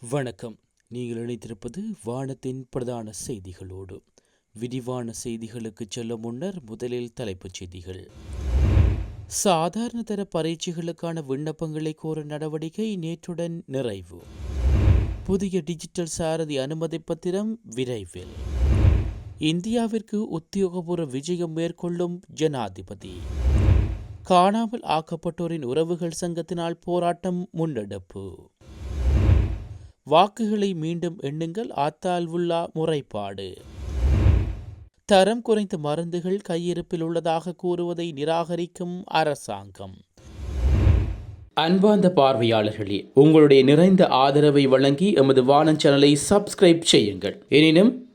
வணக்கம். நீங்கள் இணைத்திருப்பது வானத்தின் பிரதான செய்திகளோடு. விரிவான செய்திகளுக்கு செல்ல முன்னர் முதலில் தலைப்புச் செய்திகள். சாதாரண தர பரீட்சைகளுக்கான விண்ணப்பங்களை கோர நடவடிக்கை நேற்றுடன் நிறைவு. புதிய டிஜிட்டல் சாரதி அனுமதி பத்திரம் விரைவில். இந்தியாவிற்கு உத்தியோகபூர்வ விஜயம் மேற்கொள்ளும் ஜனாதிபதி. காணாமல் ஆக்கப்பட்டோரின் உறவுகள் சங்கத்தினால் போராட்டம் முன்னெடுப்பு. வாக்குகளை மீண்டும் எண்ணுங்கள் ஆத்தால்வுல்லா முறைப்பாடு. தரம் குறைந்த மருந்துகள் கையிருப்பில் உள்ளதாக கூறுவதை நிராகரிக்கும் அரசாங்கம். அன்பார்ந்த பார்வையாளர்களே உங்களுடைய நிறைந்த ஆதரவை வழங்கி எமது வானம் சேனலை சப்ஸ்கிரைப் செய்யுங்கள். எனினும்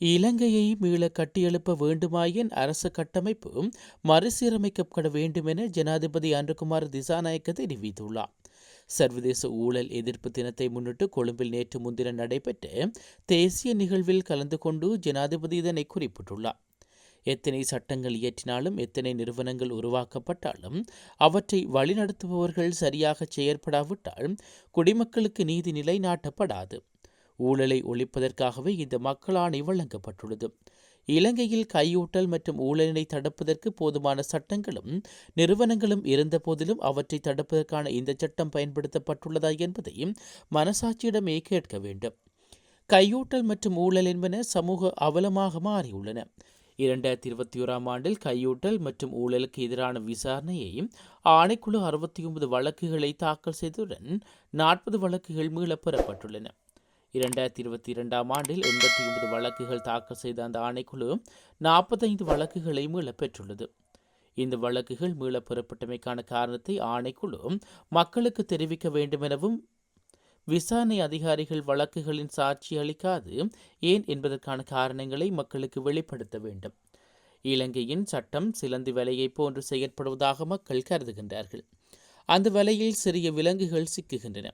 இலங்கையை மீள கட்டியெழுப்ப வேண்டுமாயின் அரசு கட்டமைப்பு மறுசீரமைக்கப்பட வேண்டும் என ஜனாதிபதி அன்றுகுமார் திசாநாயக்க தெரிவித்துள்ளார். சர்வதேச ஊழல் எதிர்ப்பு தினத்தை முன்னிட்டு கொழும்பில் நேற்று முன்தினம் நடைபெற்ற தேசிய நிகழ்வில் கலந்து கொண்டு ஜனாதிபதி இதனை குறிப்பிட்டுள்ளார். எத்தனை சட்டங்கள் இயற்றினாலும் எத்தனை நிறுவனங்கள் உருவாக்கப்பட்டாலும் அவற்றை வழிநடத்துபவர்கள் சரியாக செயற்படாவிட்டால் குடிமக்களுக்கு நீதி நிலை நாட்டப்படாது ஊழலை ஒழிப்பதற்காகவே இந்த மக்களாணை வழங்கப்பட்டுள்ளது. இலங்கையில் கையூட்டல் மற்றும் ஊழலினை தடுப்பதற்கு போதுமான சட்டங்களும் நிறுவனங்களும் இருந்த போதிலும் அவற்றை தடுப்பதற்கான இந்த சட்டம் பயன்படுத்தப்பட்டுள்ளதா என்பதையும் மனசாட்சியிடமே கேட்க வேண்டும். கையூட்டல் மற்றும் ஊழல் என்பன சமூக அவலமாக மாறியுள்ளன. இரண்டாயிரத்தி இருபத்தி ஓராம் ஆண்டில் கையூட்டல் மற்றும் ஊழலுக்கு எதிரான விசாரணையை ஆணைக்குழு அறுபத்தி ஒன்பது வழக்குகளை தாக்கல் செய்ததுடன் நாற்பது வழக்குகள் மீளப்பெறப்பட்டுள்ளன இரண்டாயிரத்தி இருபத்தி இரண்டாம் ஆண்டில் எண்பத்தி ஒன்பது வழக்குகள் தாக்கல் செய்த அந்த ஆணைக்குழு நாற்பத்தைந்து வழக்குகளை மீளப் பெற்றுள்ளது இந்த வழக்குகள் மீளப் பெறப்பட்டமைக்கான காரணத்தை ஆணைக்குழு மக்களுக்கு தெரிவிக்க வேண்டும் எனவும் விசாரணை அதிகாரிகள் வழக்குகளின் சாட்சி அளிக்காது ஏன் என்பதற்கான காரணங்களை மக்களுக்கு வெளிப்படுத்த வேண்டும். இலங்கையின் சட்டம் சிலந்தி வலையை போன்று செயற்படுவதாக மக்கள் கருதுகின்றார்கள். அந்த வலையில் சிறிய விலங்குகள் சிக்குகின்றன.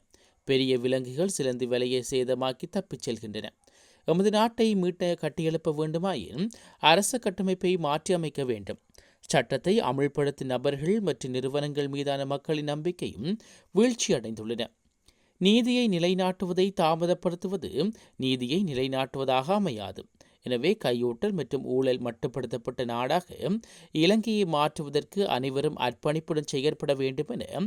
பெரிய விலங்குகள் சிலந்தி விலையை சேதமாக்கி தப்பிச் செல்கின்றன. எமது நாட்டை மீட்ட கட்டியெழுப்ப வேண்டுமாயின் அரச கட்டமைப்பை மாற்றியமைக்க வேண்டும். சட்டத்தை அமுல்படுத்தும் நபர்கள் மற்றும் நிறுவனங்கள் மீதான மக்களின் நம்பிக்கையும் வீழ்ச்சி அடைந்துள்ளன. நீதியை நிலைநாட்டுவதை தாமதப்படுத்துவது நீதியை நிலைநாட்டுவதாக அமையாது. எனவே கையூட்டல் மற்றும் ஊழல் மட்டுப்படுத்தப்பட்ட நாடாக இலங்கையை மாற்றுவதற்கு அனைவரும் அர்ப்பணிப்புடன் செயற்பட வேண்டும் என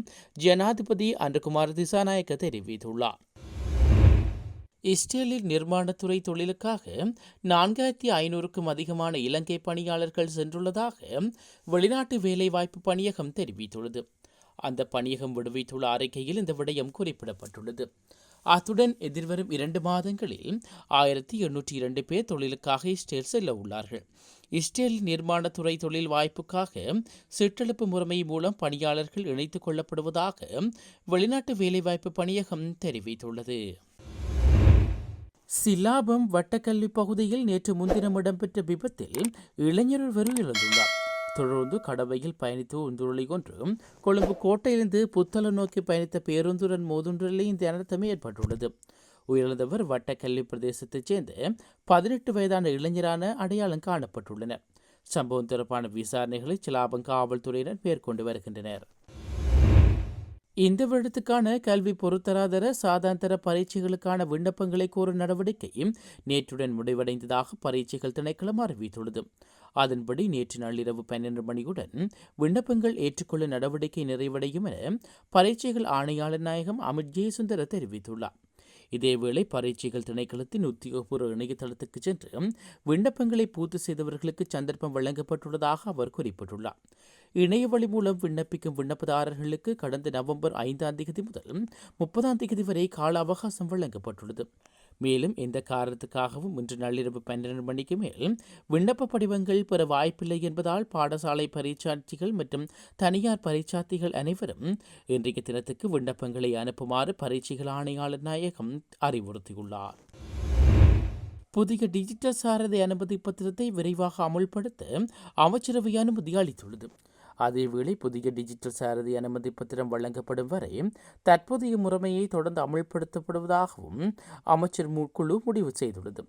ஜனாதிபதி அன்றுகுமார் திசாநாயக்க தெரிவித்துள்ளார். இஸ்ரேலில் நிர்மாணத்துறை தொழிலுக்காக நான்காயிரத்தி ஐநூறுக்கும் அதிகமான இலங்கை பணியாளர்கள் சென்றுள்ளதாக வெளிநாட்டு வேலைவாய்ப்பு பணியகம் தெரிவித்துள்ளது. அந்த பணியகம் விடுவித்துள்ள அறிக்கையில் இந்த விடயம் குறிப்பிடப்பட்டுள்ளது. அத்துடன் எதிர்வரும் இரண்டு மாதங்களில் ஆயிரத்தி எண்ணூற்றி இரண்டு பேர் தொழிலுக்காக இஸ்ரேல் செல்ல உள்ளார்கள். இஸ்ரேல் நிர்மாணத்துறை தொழில் வாய்ப்புக்காக சிற்றெழுப்பு முறைமை மூலம் பணியாளர்கள் இணைத்துக் கொள்ளப்படுவதாக வெளிநாட்டு வேலைவாய்ப்பு பணியகம் தெரிவித்துள்ளது. சிலாபம் வட்டக்கல்வி பகுதியில் நேற்று முன்தினம் இடம்பெற்ற விபத்தில் இளைஞர் ஒருவர் இழந்துள்ளார் தொடர்ந்து கடவையில் பயணித்து ஒன்றுள்ளி ஒன்று கொழும்பு கோட்டையிலிருந்து புத்தளம் நோக்கி பயணித்த பேருந்துடன் மோதுன்றிலே இந்த அனர்த்தமே ஏற்பட்டுள்ளது. உயிரிழந்தவர் வட்டக்கல்வி பிரதேசத்தைச் சேர்ந்த பதினெட்டு வயதான இளைஞரான அடையாளம் காணப்பட்டுள்ளனர் சம்பவம் தொடர்பான விசாரணைகளை சிலாபம் காவல்துறையினர் மேற்கொண்டு வருகின்றனர். இந்த வருடத்துக்கான கல்வி பொருத்தராதர சாதாந்தர பரீட்சைகளுக்கான விண்ணப்பங்களை கோரும் நடவடிக்கை நேற்றுடன் முடிவடைந்ததாக பரீட்சைகள் திணைக்களம் அறிவித்துள்ளது. அதன்படி நேற்று நள்ளிரவு பன்னெண்டு மணியுடன் விண்ணப்பங்கள் ஏற்றுக்கொள்ள நடவடிக்கை நிறைவடையும் என பரீட்சைகள் ஆணையாளர் நாயகம் அமித் ஜெயசுந்தர தெரிவித்துள்ளார். இதேவேளை பரீட்சைகள் திணைக்களத்தின் உத்தியோகபூர்வ இணையதளத்துக்கு சென்று விண்ணப்பங்களை பூர்த்தி செய்தவர்களுக்கு சந்தர்ப்பம் வழங்கப்பட்டுள்ளதாக அவர் குறிப்பிட்டுள்ளார். இணையவழி மூலம் விண்ணப்பிக்கும் விண்ணப்பதாரர்களுக்கு கடந்த நவம்பர் ஐந்தாம் தேதி முதல் முப்பதாம் தேதி வரை கால அவகாசம் வழங்கப்பட்டுள்ளது. மேலும் எந்த காரணத்துக்காகவும் இன்று நள்ளிரவு பன்னிரண்டு மணிக்கு மேல் விண்ணப்ப படிவங்கள் பெற வாய்ப்பில்லை என்பதால் பாடசாலை பரீட்சார்த்திகள் மற்றும் தனியார் பரீட்சார்த்திகள் அனைவரும் இன்றைய தினத்துக்கு விண்ணப்பங்களை அனுப்புமாறு பரீட்சைகள் ஆணையாளர் நாயகம் அறிவுறுத்தியுள்ளார். புதிய டிஜிட்டல் சாரதி அனுமதி பத்திரத்தை விரைவாக அமுல்படுத்த அமைச்சரவை அனுமதி அளித்துள்ளது. அதேவேளை புதிய டிஜிட்டல் சாரதி அனுமதி பத்திரம் வழங்கப்படும் வரை தற்போதைய முறைமையை தொடர்ந்து அமல்படுத்தப்படுவதாகவும் அமைச்சர் குழு முடிவு செய்துள்ளது.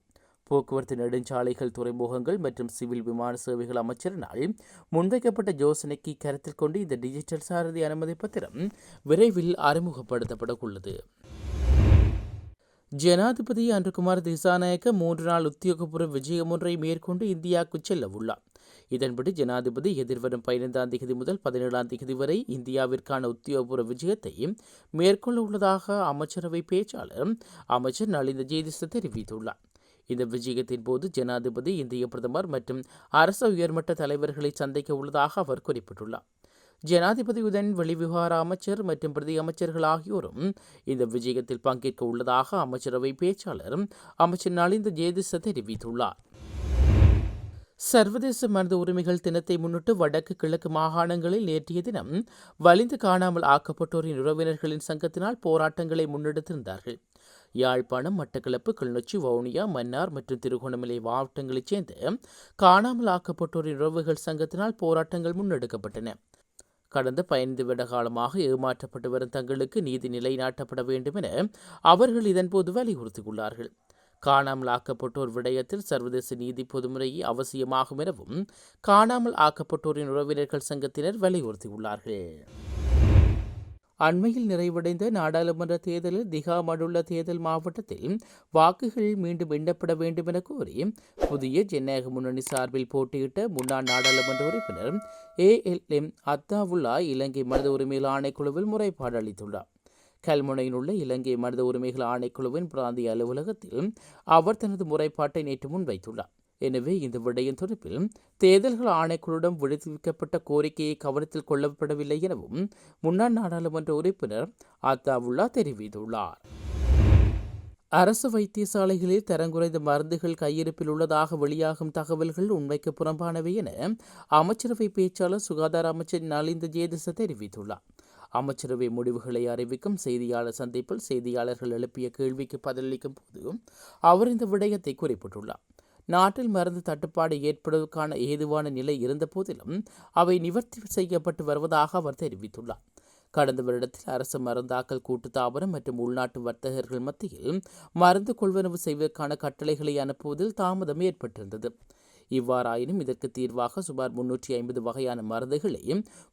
போக்குவரத்து நெடுஞ்சாலைகள் துறைமுகங்கள் மற்றும் சிவில் விமான சேவைகள் அமைச்சரினால் முன்வைக்கப்பட்ட யோசனைக்கு கருத்தில் கொண்டு இந்த டிஜிட்டல் சாரதி அனுமதி பத்திரம் விரைவில் அறிமுகப்படுத்தப்பட உள்ளது ஜனாதிபதி அன்றுகுமார் திசாநாயக்க மூன்று நாள் உத்தியோகபூர்வ விஜயம் ஒன்றை மேற்கொண்டு இந்தியாவுக்கு செல்ல உள்ளார் இதன்படி ஜனாதிபதி எதிர்வரும் பதினைந்தாம் தேதி முதல் பதினேழாம் தேதி வரை இந்தியாவிற்கான உத்தியோகபூர்வ விஜயத்தை மேற்கொள்ள உள்ளதாக அமைச்சரவை பேச்சாளர் அமைச்சர் நளிந்த ஜேதிச தெரிவித்துள்ளார். இந்த விஜயத்தின் போது ஜனாதிபதி இந்திய பிரதமர் மற்றும் அரசு உயர்மட்ட தலைவர்களை சந்திக்க உள்ளதாக அவர் குறிப்பிட்டுள்ளார். ஜனாதிபதியுடன் வெளிவிவகார அமைச்சர் மற்றும் பிரதி அமைச்சர்கள் ஆகியோரும் இந்த விஜயத்தில் பங்கேற்க உள்ளதாக அமைச்சரவை பேச்சாளர் அமைச்சர் நளிந்த ஜேதிச தெரிவித்துள்ளார். சர்வதேச மனித உரிமைகள் தினத்தை முன்னிட்டு வடக்கு கிழக்கு மாகாணங்களில் நேற்றைய தினம் வலிந்து காணாமல் ஆக்கப்பட்டோரின் உறவினர்களின் சங்கத்தினால் போராட்டங்களை முன்னெடுத்திருந்தார்கள். யாழ்ப்பாணம் மட்டக்களப்பு கிளிநொச்சி வவுனியா மன்னார் மற்றும் திருகோணமலை மாவட்டங்களைச் சேர்ந்த காணாமல் ஆக்கப்பட்டோரின் உறவுகள் சங்கத்தினால் போராட்டங்கள் முன்னெடுக்கப்பட்டன. கடந்த பதினைந்து வருட காலமாக ஏமாற்றப்பட்டு வரும் தங்களுக்கு நீதி நிலைநாட்டப்பட வேண்டும் என அவர்கள் இதன்போது வலியுறுத்தியுள்ளார்கள். காணாமல் ஆக்கப்பட்டோர் விடயத்தில் சர்வதேச நீதி பொதுமுறையை அவசியமாகும் எனவும் காணாமல் ஆக்கப்பட்டோரின் உறவினர்கள் சங்கத்தினர் வலியுறுத்தியுள்ளார்கள். அண்மையில் நிறைவடைந்த நாடாளுமன்ற தேர்தலில் திகா மடுள்ள தேர்தல் மாவட்டத்தில் வாக்குகள் மீண்டும் எண்ணப்பட வேண்டும் என கோரி புதிய ஜனநாயக முன்னணி சார்பில் போட்டியிட்ட முன்னாள் நாடாளுமன்ற உறுப்பினர் ஏ எல் எம் அத்தாவுல்லா இலங்கை மனித உரிமையில் ஆணைக்குழுவில் முறைப்பாடு அளித்துள்ளார். கல்முனையில் உள்ள இலங்கை மனித உரிமைகள் ஆணைக்குழுவின் பிராந்திய அலுவலகத்தில் அவர் தனது முறைப்பாட்டை நேற்று முன்வைத்துள்ளார். எனவே இந்த விடயம் தொடர்பில் தேர்தல்கள் ஆணைக்குழுவிடம் விடுவிக்கப்பட்ட கோரிக்கையை கவனத்தில் கொள்ளப்படவில்லை எனவும் முன்னாள் நாடாளுமன்ற உறுப்பினர் அத்தாவுல்லா தெரிவித்துள்ளார். அரசு வைத்தியசாலைகளில் தரங்குறைந்த மருந்துகள் கையிருப்பில் உள்ளதாக வெளியாகும் தகவல்கள் உண்மைக்கு புறம்பானவை என அமைச்சரவை பேச்சாளர் சுகாதார அமைச்சர் நலிந்த ஜேதிச தெரிவித்துள்ளார். அமைச்சரவை முடிவுகளை அறிவிக்கும் செய்தியாளர் சந்திப்பில் செய்தியாளர்கள் எழுப்பிய கேள்விக்கு பதிலளிக்கும் போது அவர் இந்த விடயத்தை குறிப்பிட்டுள்ளார். நாட்டில் மருந்து தட்டுப்பாடு ஏற்படுவதற்கான ஏதுவான நிலை இருந்த போதிலும் அவை நிவர்த்தி செய்யப்பட்டு வருவதாக அவர் தெரிவித்துள்ளார். கடந்த வருடத்தில் அரசு மருந்தாக்கல் கூட்டுத்தாபனம் மற்றும் உள்நாட்டு வர்த்தகர்கள் மத்தியில் மருந்து கொள்வனவு செய்வதற்கான கட்டளைகளை அனுப்புவதில் தாமதம் ஏற்பட்டிருந்தது. இவ்வாறாயினும் இதற்கு தீர்வாக சுமார் முன்னூற்றி ஐம்பது வகையான மருந்துகளை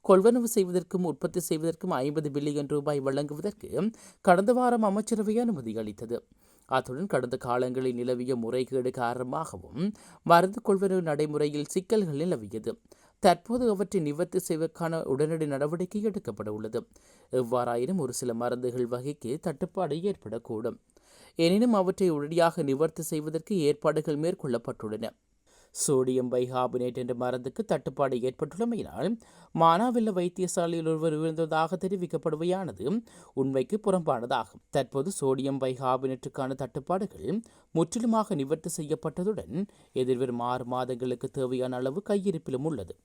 கொள்வனவு செய்வதற்கும் உற்பத்தி செய்வதற்கும் ஐம்பது பில்லியன் ரூபாய் வழங்குவதற்கு கடந்த வாரம் அமைச்சரவை அனுமதி அளித்தது. அத்துடன் கடந்த காலங்களில் நிலவிய முறைகேடு காரணமாகவும் மருந்து கொள்வனவு நடைமுறையில் சிக்கல்கள் நிலவியது. தற்போது அவற்றை நிவர்த்தி செய்வதற்கான உடனடி நடவடிக்கை எடுக்கப்பட உள்ளது. எவ்வாறாயினும் ஒரு சில மருந்துகள் வகைக்கு தட்டுப்பாடு ஏற்படக்கூடும். எனினும் அவற்றை உடனடியாக நிவர்த்தி செய்வதற்கு ஏற்பாடுகள் மேற்கொள்ளப்பட்டுள்ளன. சோடியம் பைகார்பனேட் என்ற மருந்துக்கு தட்டுப்பாடு ஏற்பட்டுள்ளமையினால் மானாவில்ல வைத்தியசாலையில் ஒருவர் விழுந்ததாக தெரிவிக்கப்படுவையானது உண்மைக்கு புறம்பானதாகும். தற்போது சோடியம் பைகார்பனேட்டுக்கான தட்டுப்பாடுகள் முற்றிலுமாக நிவர்த்தி செய்யப்பட்டதுடன் எதிர்வரும் ஆறு மாதங்களுக்கு தேவையான அளவு கையிருப்பிலும் உள்ளது.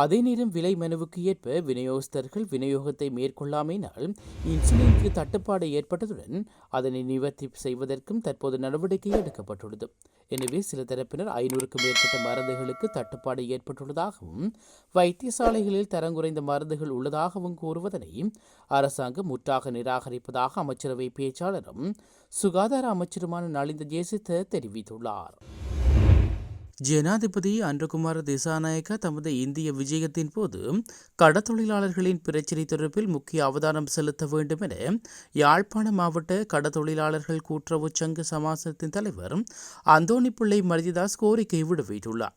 அதே நேரம் விலை மனுவுக்கு ஏற்ப விநியோகஸ்தர்கள் விநியோகத்தை மேற்கொள்ளாமையினால் இன்சுலினுக்கு தட்டுப்பாடு ஏற்பட்டதுடன் அதனை நிவர்த்தி செய்வதற்கும் தற்போது நடவடிக்கை எடுக்கப்பட்டுள்ளது. எனவே சில தரப்பினர் ஐநூறுக்கும் மேற்பட்ட மருந்துகளுக்கு தட்டுப்பாடு ஏற்பட்டுள்ளதாகவும் வைத்தியசாலைகளில் தரங்குறைந்த மருந்துகள் உள்ளதாகவும் கூறுவதனை அரசாங்கம் முற்றாக நிராகரிப்பதாக அமைச்சரவை பேச்சாளரும் சுகாதார அமைச்சருமான நலிந்த ஜேசித்த தெரிவித்துள்ளார். ஜனாதிபதி அன்றகுமார் திசாநாயக்க தமது இந்திய விஜயத்தின் போது கடத்தொழிலாளர்களின் பிரச்சினை தொடர்பில் முக்கிய அவதானம் செலுத்த வேண்டும் என யாழ்ப்பாண மாவட்ட கடத்தொழிலாளர்கள் கூட்டுறவு சங்க சமாசத்தின் தலைவர் அந்தோணி பிள்ளை மரிதாஸ் கோரிக்கை விடுவித்துள்ளார்.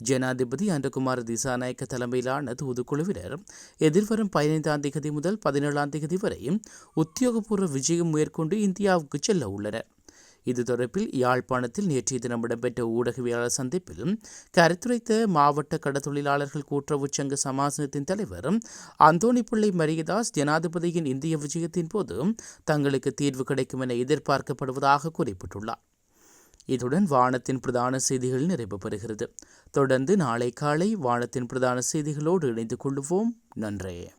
ஜனாதிபதி அன்றகுமார் திசாநாயக்க தலைமையிலான தூதுக்குழுவினர் எதிர்வரும் பதினைந்தாம் தேதி முதல் பதினேழாம் தேதி வரை உத்தியோகபூர்வ விஜயம் மேற்கொண்டு இந்தியாவுக்கு செல்ல உள்ளனர். இது தொடர்பில் யாழ்ப்பாணத்தில் நேற்றைய தினம் இடம்பெற்ற ஊடகவியலாளர் சந்திப்பில் கருத்துரைத்த மாவட்ட கடத்தொழிலாளர்கள் கூட்டுறவு சங்க சமாசனத்தின் தலைவர் அந்தோணி பிள்ளை மரியதாஸ் ஜனாதிபதியின் இந்திய விஜயத்தின் போது தங்களுக்கு தீர்வு கிடைக்கும் என எதிர்பார்க்கப்படுவதாக குறிப்பிட்டுள்ளார். இதுடன் வானத்தின் பிரதான செய்திகள் நிறைவு பெறுகிறது. தொடர்ந்து நாளை காலை வானத்தின் பிரதான செய்திகளோடு இணைந்து கொள்வோம். நன்றே.